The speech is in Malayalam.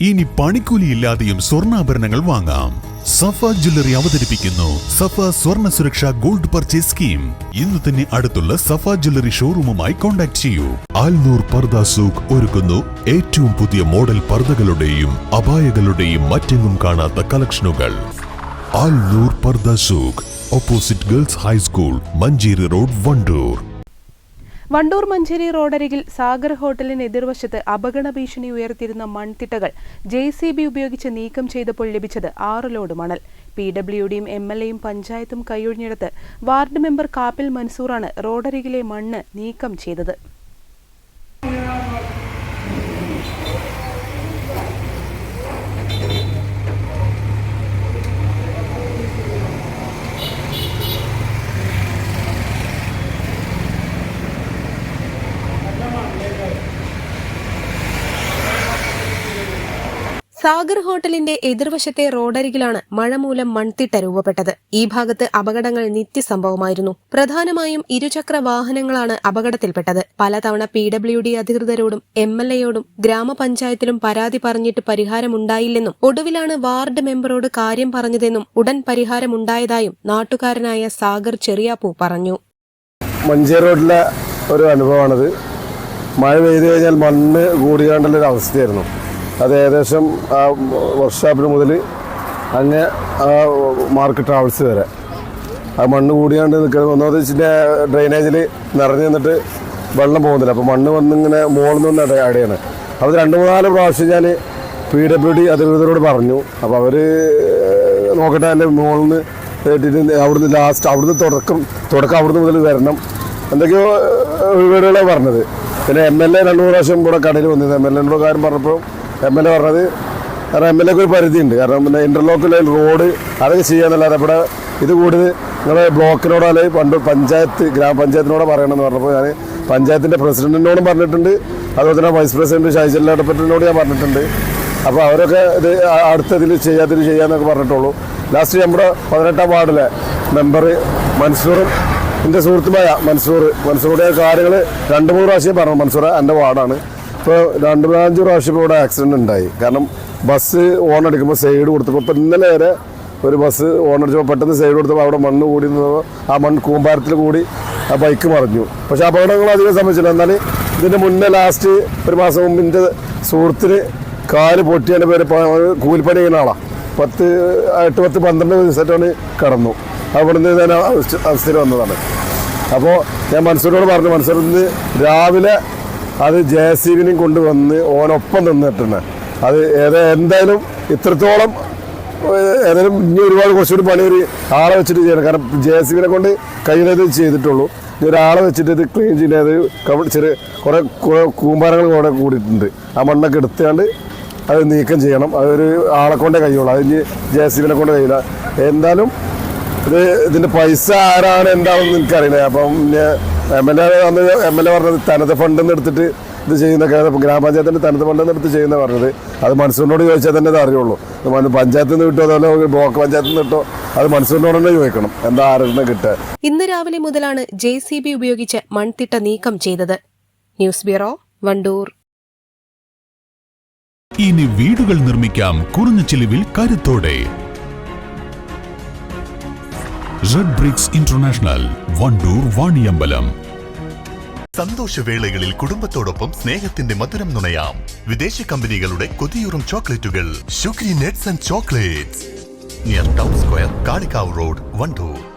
ഇനി പണിക്കൂലിയില്ലാതെയും സ്വർണാഭരണങ്ങൾ വാങ്ങാം. സഫ ജ്വല്ലറി അവതരിപ്പിക്കുന്നു. സഫ സ്വർണ സുരക്ഷ ഗോൾഡ് പർച്ചേസ് സ്കീം. ഇന്ന് തന്നെ അടുത്തുള്ള സഫ ജ്വല്ലറി ഷോറൂമുമായി കോൺടാക്ട് ചെയ്യൂ. ആൽനൂർ പർദ സൂഖ് ഒരുക്കുന്നു. ഏറ്റവും പുതിയ മോഡൽ പർദകളുടെയും അപായകളുടെയും മറ്റെങ്ങും കാണാത്ത കളക്ഷനുകൾ. Alnoor Parda Souq. Opposite girls high school Manjeri road Wandoor. Wandoor Manjeri റോഡരികിൽ സാഗർ ഹോട്ടലിന് എതിർവശത്ത് അപകട ഭീഷണി ഉയർത്തിയിരുന്ന മൺതിട്ടകൾ ജെ സി ബി ഉപയോഗിച്ച് നീക്കം ചെയ്തപ്പോൾ ലഭിച്ചത് ആറ് ലോഡ് മണൽ. പി ഡബ്ല്യുഡിയും എം എൽ എയും പഞ്ചായത്തും കൈയൊഴിഞ്ഞെടുത്ത് വാർഡ് മെമ്പർ കാപ്പിൽ മൻസൂറാണ് റോഡരികിലെ മണ്ണ് നീക്കം ചെയ്തത്. സാഗർ ഹോട്ടലിന്റെ എതിർവശത്തെ റോഡരികിലാണ് മഴ മൂലം മൺതിട്ട രൂപപ്പെട്ടത്. ഈ ഭാഗത്ത് അപകടങ്ങൾ നിത്യസംഭവമായിരുന്നു. പ്രധാനമായും ഇരുചക്ര വാഹനങ്ങളാണ് അപകടത്തിൽപ്പെട്ടത്. പലതവണ പി ഡബ്ല്യു ഡി അധികൃതരോടും എം എൽ എയോടും ഗ്രാമപഞ്ചായത്തിലും പരാതി പറഞ്ഞിട്ട് പരിഹാരമുണ്ടായില്ലെന്നും ഒടുവിലാണ് വാർഡ് മെമ്പറോട് കാര്യം പറഞ്ഞതെന്നും ഉടൻ പരിഹാരമുണ്ടായതായും നാട്ടുകാരനായ സാഗർ ചെറിയാപ്പൂ പറഞ്ഞു. റോഡിലെ ഒരു അനുഭവമാണിത്. മഴ പെയ്തു കഴിഞ്ഞാൽ മണ്ണ് കൂടിയാണ്ടുള്ള ഒരു അവസ്ഥയായിരുന്നു. അത് ഏകദേശം ആ വർക്ക്ഷോപ്പിന് മുതൽ അങ്ങ് ആ മാർക്കറ്റ് ട്രാവൽസ് വരെ. ആ മണ്ണ് കൂടിയാണ്ട് നിൽക്കുന്നത് ഒന്നാമത് വെച്ചിട്ട് ഡ്രെയിനേജിൽ നിറഞ്ഞു നിന്നിട്ട് വെള്ളം പോകുന്നില്ല. അപ്പോൾ മണ്ണ് വന്നിങ്ങനെ മുകളിൽ നിന്ന് അട- അടയാണ് അപ്പോൾ രണ്ട് മൂന്നാൽ പ്രാവശ്യം ഞാൻ പി ഡബ്ല്യു ഡി അധികൃതരോട് പറഞ്ഞു. അപ്പോൾ അവർ നോക്കട്ടെ അതിന്റെ മുകളിൽ നിന്ന് അവിടുന്ന് ലാസ്റ്റ് അവിടുന്ന് തുടക്കം തുടക്കം അവിടുന്ന് മുതൽ വരണം. എന്തൊക്കെയോ വീടുകളാണ് പറഞ്ഞത്. പിന്നെ എം എൽ എ രണ്ട് പ്രാവശ്യം ഇവിടെ കടയിൽ വന്നത് എം എൽ എന്റെ കാര്യം പറഞ്ഞപ്പോൾ എം എൽ എ പറഞ്ഞത്. കാരണം എം എൽ എക്ക് ഒരു പരിധിയുണ്ട്. കാരണം പിന്നെ ഇന്റർലോക്ക് ലൈൻ റോഡ് അതൊക്കെ ചെയ്യാന്നല്ലാതെ ഇവിടെ ഇത് കൂടുതൽ നിങ്ങളെ ബ്ലോക്കിനോടോ അല്ലെങ്കിൽ പണ്ട് പഞ്ചായത്ത് ഗ്രാമപഞ്ചായത്തിനോട് പറയണമെന്ന് പറഞ്ഞപ്പോൾ ഞാൻ പഞ്ചായത്തിന്റെ പ്രസിഡന്റിനോടും പറഞ്ഞിട്ടുണ്ട്. അതുപോലെ തന്നെ വൈസ് പ്രസിഡന്റ് ഷൈജലിനോട് ഞാൻ പറഞ്ഞിട്ടുണ്ട്. അപ്പോൾ അവരൊക്കെ ഇത് അടുത്തതിൽ ചെയ്യാത്തതിൽ ചെയ്യാന്നൊക്കെ പറഞ്ഞിട്ടുള്ളൂ. ലാസ്റ്റ് നമ്മുടെ പതിനെട്ടാം വാർഡിലെ മെമ്പർ മൻസൂറും എന്റെ സുഹൃത്തുമായ മൻസൂർ. മൻസൂറുടെ കാര്യങ്ങൾ രണ്ട് മൂന്ന് പ്രാവശ്യം പറഞ്ഞു. മൻസൂർ എന്റെ വാർഡാണ്. ഇപ്പോൾ രണ്ട് നാലഞ്ച് പ്രാവശ്യം ഇപ്പോൾ ഇവിടെ ആക്സിഡന്റ് ഉണ്ടായി. കാരണം ബസ് ഓൺ അടിക്കുമ്പോൾ സൈഡ് കൊടുത്തപ്പോൾ ഇപ്പോൾ ഇന്നലെ വരെ ഒരു ബസ് ഓൺ അടിച്ചപ്പോൾ പെട്ടെന്ന് സൈഡ് കൊടുത്തപ്പോൾ അവിടെ മണ്ണ് കൂടി ആ മണ്ണ് കൂമ്പാരത്തിൽ കൂടി ആ ബൈക്ക് മറിഞ്ഞു. പക്ഷേ അപകടങ്ങൾ അധികം സംഭവിച്ചില്ല. എന്നാൽ ഇതിന്റെ മുന്നേ ലാസ്റ്റ് ഒരു മാസം മുമ്പ് എന്റെ സുഹൃത്തിന് കാൽ പൊട്ടിയതിന്റെ പേര് കൂലിപ്പണി ചെയ്യുന്ന ആളാണ് പത്ത് എട്ട് പത്ത് പന്ത്രണ്ട് ദിവസമായിട്ടാണ് കടന്നു. അവിടുന്ന് ഞാൻ അവസ്ഥ- അവസ്ഥയിൽ വന്നതാണ്. അപ്പോൾ ഞാൻ മൻസൂരോട് പറഞ്ഞു മനസ്സൂരിൽ രാവിലെ അത് ജെ സി ബിനും കൊണ്ടുവന്ന് ഓനൊപ്പം നിന്നിട്ടുണ്ട്. അത് ഏതാ എന്തായാലും ഇത്രത്തോളം ഏതായാലും ഇനി ഒരുപാട് കുറച്ചുകൂടി പണി ഒരു ആളെ വെച്ചിട്ട് ചെയ്യണം. കാരണം ജെ സി ബിനെ കൊണ്ട് കഴിയുന്നത് ചെയ്തിട്ടുള്ളൂ. ഇനി ഒരാളെ വെച്ചിട്ട് ഇത് ക്ലീൻ ചെയ്യുന്നത് ചെറിയ കുറേ കൂമ്പാരങ്ങൾ കൂടെ കൂടിയിട്ടുണ്ട്. ആ മണ്ണൊക്കെ എടുത്തുകൊണ്ട് അത് നീക്കം ചെയ്യണം. അതൊരു ആളെ കൊണ്ടേ കഴിയുള്ളൂ. അത് ഇനി ജെ സി ബിനെ കൊണ്ട് കഴിയില്ല. എന്തായാലും ഇത് ഇതിന്റെ പൈസ ആരാണ് എന്താണെന്ന് എനിക്കറിയില്ല. അപ്പം എം എൽ എ അന്ന് എം എൽ എ പറഞ്ഞത് തനത് ഫണ്ടിൽ നിന്ന് എടുത്തിട്ട് ഇത് ചെയ്യുന്നൊക്കെ ഗ്രാമപഞ്ചായത്തിന്റെ തനത് ഫണ്ടിൽ നിന്ന് എടുത്ത് ചെയ്യുന്ന പറഞ്ഞത്. അത് മൻസൂറിനോട് ചോദിച്ചാൽ തന്നെ അത് അറിയുള്ളൂ. പഞ്ചായത്തിൽ നിന്ന് കിട്ടുമോ അതുപോലെ ബ്ലോക്ക് പഞ്ചായത്തിൽ നിന്ന് കിട്ടോ അത് മൻസൂറിനോട് തന്നെ ചോദിക്കണം. എന്താ ആരുടെ കിട്ടുക? ഇന്ന് രാവിലെ മുതലാണ് ജെ സി ബി ഉപയോഗിച്ച് മൺതിട്ട നീക്കം ചെയ്തത്. News bureau Wandoor. ഇനി വീടുകൾ നിർമ്മിക്കാം. കുറഞ്ഞ ചിലവിൽ കരുത്തോടെ. Red bricks international Wandoor Vaniyambalam സന്തോഷവേളകളിൽ കുടുംബത്തോടൊപ്പം സ്നേഹത്തിന്റെ മധുരം നുണയാം. വിദേശ കമ്പനികളുടെ കൊതിയൂറും ചോക്ലേറ്റുകൾ. Sugary nuts and chocolates near town square Kalikavu road Wandoor